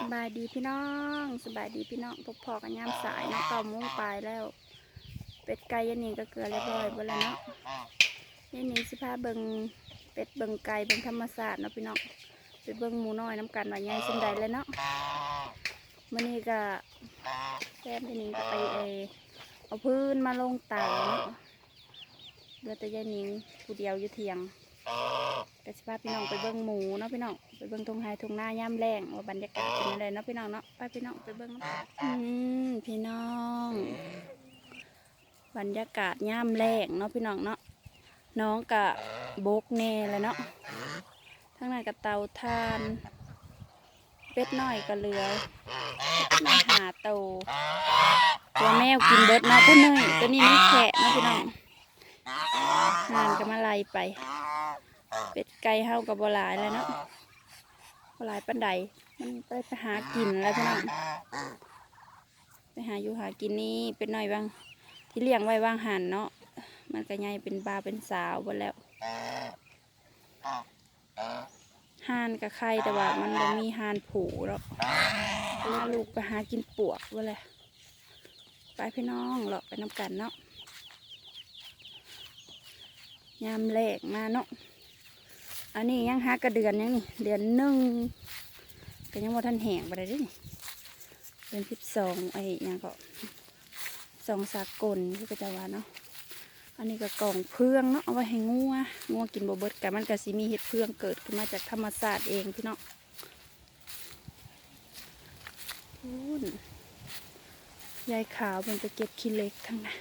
สบายดีพี่น้องสบายดีพี่น้องพบพอกันยามสายนะเก้าโมงปลายแล้ว เป็ดไก่ยันนี่ก็เกลือเรียบร้อยหมดแล้วเนาะยันนี่สิพาเบิงเป็ดเบิงไก่เบิงธรรมศาสตร์เนาะพี่น้องไปเบิงหมูน้อยน้ำกันว่าใหญ่สิ่งใดเลยเนาะมื่อนี้ก็แฟนยันนี่ก็ไปเออเอาพื้นมาลงเตาเนาะเหลือแต่ยันนี่ผู้เดียวอยู่เทียง กสิพาพี่น้องไปเบิ่งหมูเนาะพี่น้องไปเบิ่งทงไฮทงหน้าย่ำแรงว่าบรรยากาศเป็นอะไรเนาะพี่น้องเนาะไปพี่น้องไปเบิ่งนาะอืมพี่น้อง บรรยากาศย่ำแรงเนาะพี่น้องเนาะน้องกะโบกแน่เลยเนาะทั้งนั้นกับเตาทานเป็ดน้อยก็เหลือมาหาโตตัวแมวกินเบิดเนาะตัวเนยตัวนี้ไมันแขะเนาะพี่น้องหานก็มาไล่ไป เป็ดไก่เฮากับบหลายแล้วเนาะบหลายปันใดมันไปไปหากินแล้วพี่น้องไปหาอยู่หากินนี่เป็นหน่อยบางที่เลี้ยงไว้วางหันเนาะมันก็ใหญ่เป็นบาเป็นสาวหมดแล้วห่านกับไข่แต่ว่ามันบ่มีห่านผูหรอกก็เลยลูกไปหากินปวกว่าเลยไปพี่น้องเลาะไปน้ำกันเนาะยามแรกมาเนาะ อันนี้ยังหากระเดือนยังนี่ เดือนหนึ่งก็ยังว่าท่านแห้งไปเลยเดิเดือนสิบสองไอ้ยังก็สองสากลที่กระจาวาเนาะ อันนี้ก็กล่องเพื่องเนาะเอาไว้ให้งัวงัวกินบเบิดกันมันก็สิมีเห็ดเพื่องเกิดขึ้นมาจากธรรมศาสตร์เองพี่เนาะพูนยายขาวมันไปเก็บขี้เล็กทั้งนั้น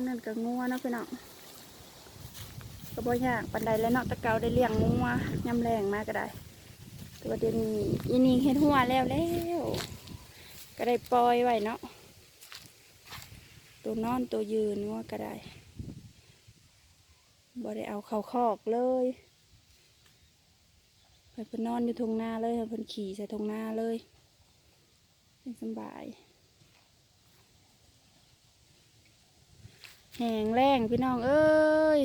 ทั้งนั้นก็งัวเนาะพี่น้องก็บ่ยากปันใดแล้วเนาะตะเกาได้เลี้ยงงัวยำแรงมากก็ได้ ตัวเดียวนี้อีนี่เฮ็ดหัวแล้วแล้วก็ได้ปล่อยไว้เนาะตัวนอนตัวยืนงัวก็ได้บ่ได้เอาเข้าคอกเลยไปเพิ่นนอนอยู่ทงนาเลยเพิ่นขี่ใส่ทงนาเลยเป็นสบาย แหงแรงพี่น้องเอ้ย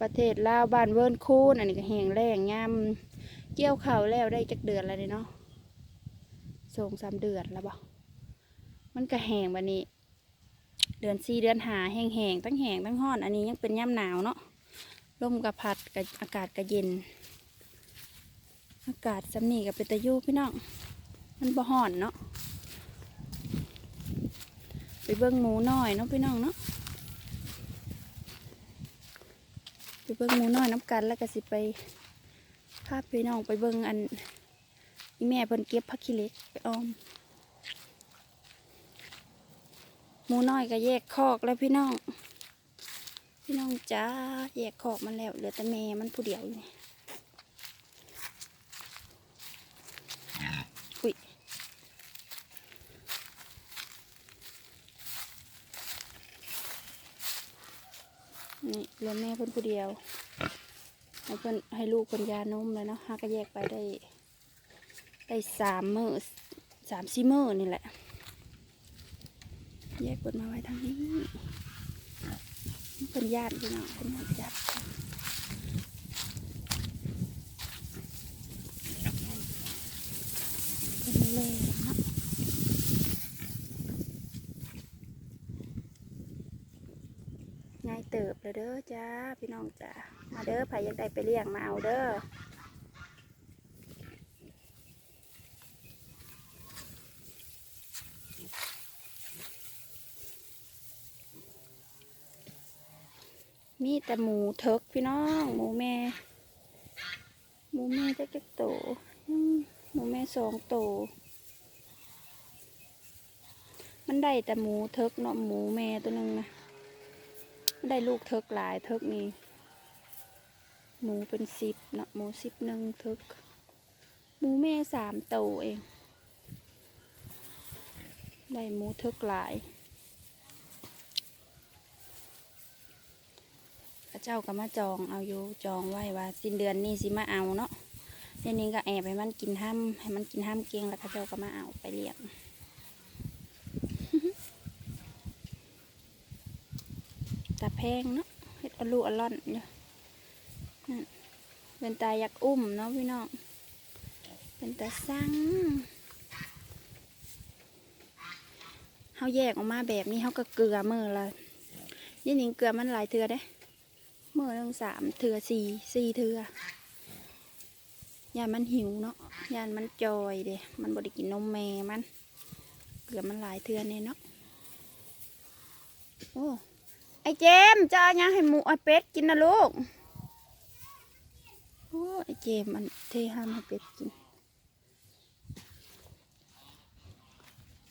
ประเทศลาวบ้านเวิร์นคูนอันนี้ก็แหงแรงยามเกี่ยวเข้าแล้วได้จักเดือนแล้วเนาะสองสามเดือนแล้วบ่มันก็แหงบันนี้ เดือนสี่เดือนหาแหงแหงตั้งแหงตั้งห้อน อันนี้ยังเป็นย่ำหนาวเนาะลมกับพัดกับอากาศก็เย็น อากาศสำนีกับเป็นตะยูพี่น้อง มันบ่ห่อนเนาะ เบิ้งหมูน้อยเนาะพี่น้องเนาะไปเบิ้งหมูน้อยน้ำกันแล้วก็สิไปพาพี่น้องไปเบิ้งอันอีแม่เพิ่นเก็บผักขี้เล็กไปออมหมูน้อยก็แยกคอกแล้วพี่น้อง พี่น้องจ้าแยกคอกมันแล้วเหลือแต่แม่มันผู้เดียวอยู่นี่อุ้ย นี่เหลือแม่เพิ่นผู้เดียวให้เพิ่นให้ลูกเพิ่นยานมเลยเนาะหาก็แยกไปได้ ได้สามมือสามสี่มือนี่แหละ แยกเพิ่นมาไว้ทางนี้เพิ่นญาติพี่น้องเพิ่นญาติจับเพิ่นเลยเนาะ ง่ายเติบเลยเด้อ จ้าพี่น้องจ้ามาเด้อใครอยากได้ไปเลี้ยงมาเอาเด้อมีแต่หมูเทิกพี่น้อง หมูแม่ หมูแม่จะจะโตหมูแม่สองโต มันได้แต่หมูเทิกเนาะหมูแม่ตัวหนึ่งนะ ได้ลูกเทิกหลายเทิกนี่หมูเป็นสิบเนาะหมูสิบหนึ่งเทิกหมูแม่สามโตวเอง ได้หมูเทิกหลายพระเจ้าก็มาจองเอาอยู่จองไว้ว่า สิ้นเดือนนี้สิมาเอาเนาะเดี๋ยวนี้ก็แอบให้มันกินห้ำให้มันกินห้ำเกียงแล้วพระเจ้าก็มาเอาไปเลี้ยง ตา แพงเนาะเห็ดอลูอล่อนอยู่นั่นเป็นตาอยากอุ้มเนาะพี่น้อง เป็นตาสั่งเขาแยกออกมาแบบนี้เขาก็เกลือมือลยยี่หนิงเกลือมันหลายเทือเด้เมื่อหนึ่งสามเทือสี่สี่เทือยานมันหิวเนาะยานมันจอยเด้มันบไดกินนมแม่มัน เกลือมันหลายเทือเนี่ยเนาะโอ้ อเจมจะเอายังให้หมูไอเป็ดกินนะลูกโอ้ไอเจมมันเทห้ามให้เป็ดกิน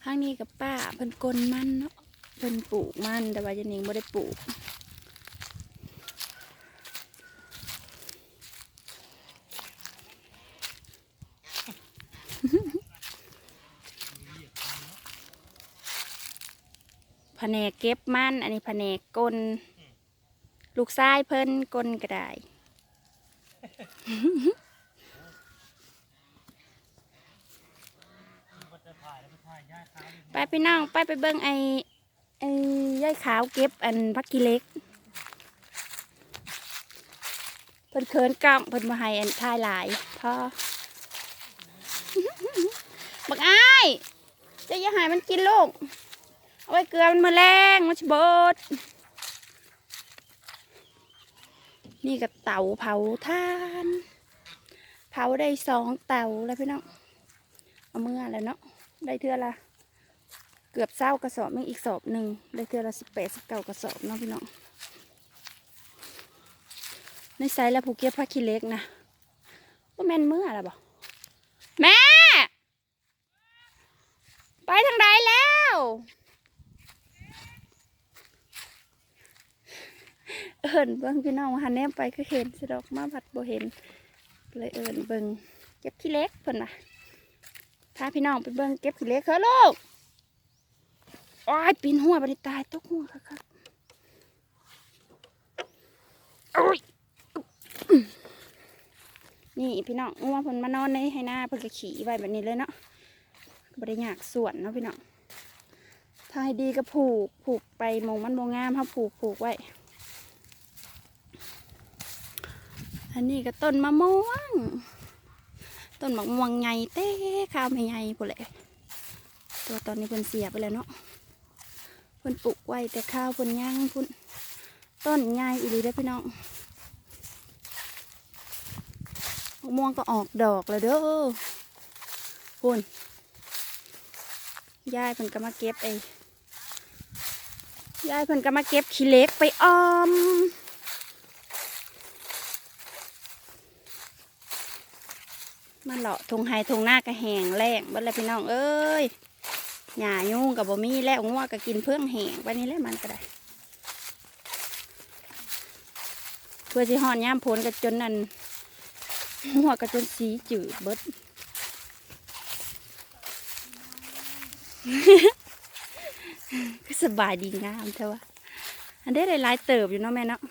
ข้างนี้กับป้าเพิ่นกลนมันเนาะเพิ่นปลูกมันแต่ว่าจะนิงไม่ได้ปลูก แผนกเก็บมันอันนี้แผนกกลลูกชายเพิ่นกลก็ได้ ไปพี่น้องไปไปเบิ้งไอ้ไอ้ย่ายขาวเก็บอันพักกิเล็กเพิ่นเคินกล้องเพิ่นมาให้อันทายหลายพ่อบักอ้ายเจะอย่าหายมันกินลูก เอาไว้เกลือมันมาแรงมันจะบดนี่กับเตาเผาท่าน เผาได้สองเตาแล้วพี่น้องเอาเมื่อแล้วเนาะได้เทือละเกือบเศร้ากระสอบมึงอีกสอบหนึ่งได้เทือละสิบแปดสิบเก้ากระสอบเนาะพี่น้องในไซส์ล้วผูกเก็บผ้าขี้เล็กนะว่าแม่นเมื่อแล้วบ่แม่ ไปทางใดแล้ว เอิญเบิ่งพี่น้องหันแนมไปก็เห็นสะดอกมาผัดโบเห็น เลยเอิญเบิ่งเก็บขี้เล็กเพิ่นน่ะพาพี่น้องไปเบิ่งเก็บขี้เล็กเฮ้อลูกโอ้ยปีนหัวบันี้ตายตกหัวค่ะครับโอ้ยนี่พี่น้องงัวเพิ่นมานอนในให้หน้าเพิ่นก็ขี่ไว้แบบนี้เลยเนาะบ่ได้ยากส่วนเนาะพี่น้องถ้าให้ดีก็ผูกผูกไปมองมันบ่งามเฮาผูกผูกไว้ อันนี้ก็ต้นมะม่วง ต้นมะม่วงใหญ่เต้ข้าวไม่ใหญ่พุ่นแหละตัวตอนนี้เพิ่นเสียไปแล้วเนาะเพิ่นปลูกไว้แต่ข้าวเพิ่นย่างพุ่นต้นใหญ่อีหลีได้พี่น้องมะม่วงก็ออกดอกแล้วเด้อพุ่นยายเพิ่นก็มาเก็บเองยายเพิ่นก็มาเก็บขี้เล็กไปออม มาเลาะทงไฮทงหน้ากระแหงแรงบัดแล้วพี่น้องเอ้ยหญ้ายุ่งกับบ่มีแล้วงัวก็กินเพื่องแหงไปนี่แหละมันก็ได้เพื่อสิห่อนย่ามผลกับจนนั่นงัวก็จนสีจืดเบิดก็สบายดีงามเท่าวะอันได้หลายๆเติบอยู่เนาะแม่เนาะ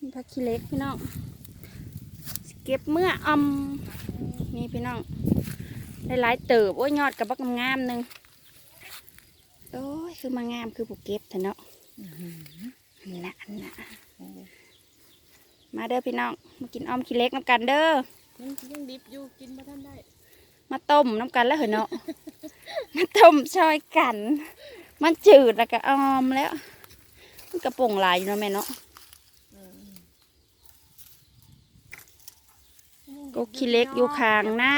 นี่พักขี้เล็กพี่น้อง เก็บเมื่ออมนี่พี่น้องได้หลายเติบโอ้ยยอดกับบักงามๆหนึ่งโอ้ยคือมางามคือผู้เก็บเถอะเนาะอันน่ะอันน่ะมาเด้อพี่น้องมากินอ้อมขี้เล็กน้ำกันเด้อยังยังดิบอยู่กินมาท่านได้ มาต้มน้ำกันแล้วเหรอเนาะมาต้มซอยกัน มันจืดแล้วก็ออมแล้ว มันกระโปรงลายอยู่เนาะแม่เนาะ ก็ขี้เล็กอยู่ข้างหน้า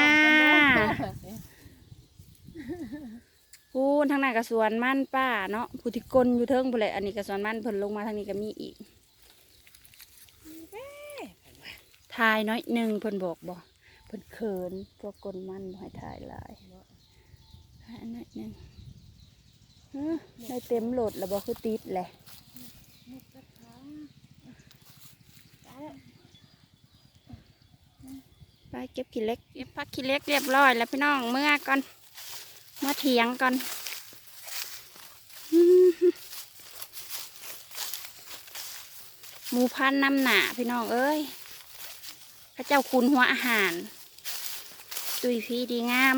พูนทางหน้ากระสวนมั่นป้าเนาะผู้ที่กลอยู่เทิงผู้เลยอันนี้กระสวนมั่นเพิ่นลงมาทางนี้ก็มีอีกทายน้อยหนึ่งเพิ่นบอกบอกเพิ่นเขินตัวกลมั่นให้ถ่ายลายทายน้อยหนึ่งเอ้อได้เต็มโหลดแล้วบอกคือติดแหละ ไปเก็บขี้เล็กเก็บพักขี้เล็กเรียบร้อยแล้วพี่น้องเมื่อก่อนเมาเถียงก่อนหมูพันน้ำหนาพี่น้องเอ้ยพระเจ้าคุณหัวอาหารตุยพีดีงาม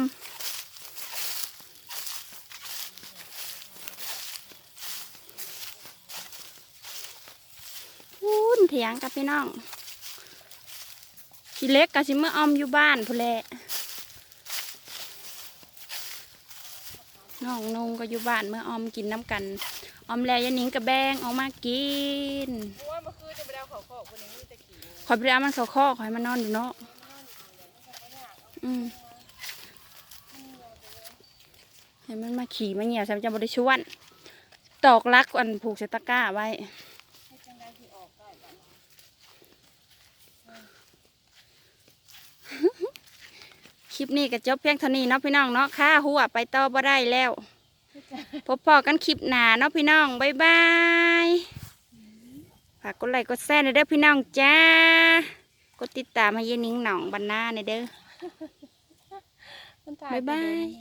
เถียงกับพี่น้อง ขี้เล็กกับสิเมื่อออมอยู่บ้านพุ่นแหละน้องนงก็อยู่บ้านเมื่อออมกินน้ำกัน ออมแล้วยายหนิงกับแบงออกมากินเพราะว่าเมื่อคืนจะไปเอาเขาขอกคนนี้มีแต่ขี่ขอยไปเอามันเขาข้อขอยมันนอนอยู่เนาะอืมให้มันมาขี่มาเหี่ยวฉันจะบริชวนตอกลักอันผูกใส่ตะกร้าไว้ ให้จังได้ที่ออกได้บัด คลิปนี้ก็จบเพียงเท่านี้เนาะพี่น้องเนาะค่าหัวไปต่อบ่ได้แล้ว พบพอกันคลิปหน้าเนาะพี่น้องบ๊ายบายฝากกดไลค์กดแชร์ในอยเด้อพี่น้องจ้ากดติดตามให้เยายนิ้งหนองบันหน้าในอยเด้อมันตบ๊ายบายไปเดิน